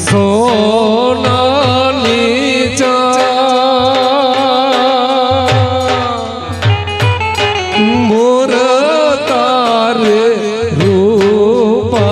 સોનાની ચા મોર તારે રૂપાની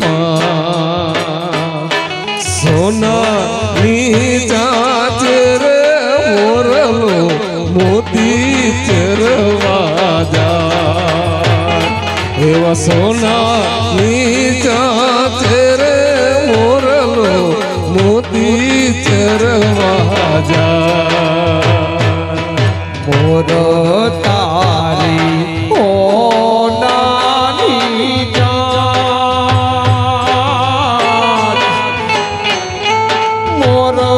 પા સોનાની ચાચ રે મોરલો મોતી ચરવા જા એવા સોનાની ચાચ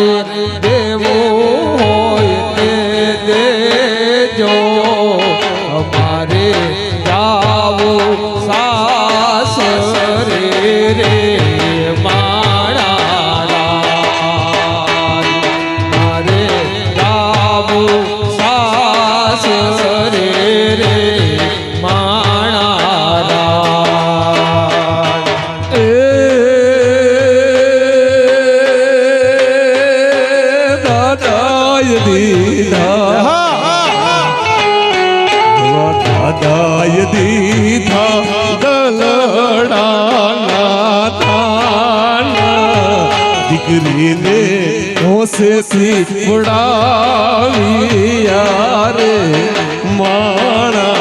તમારે દેવું હોય તે દેજો. અમારે જાવું સાસરે રે. દીધા. દાદાય દીધા દલડાના દીકરીને હોશેથી ઉડાવી યારે. માણા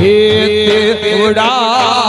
હે તેવડા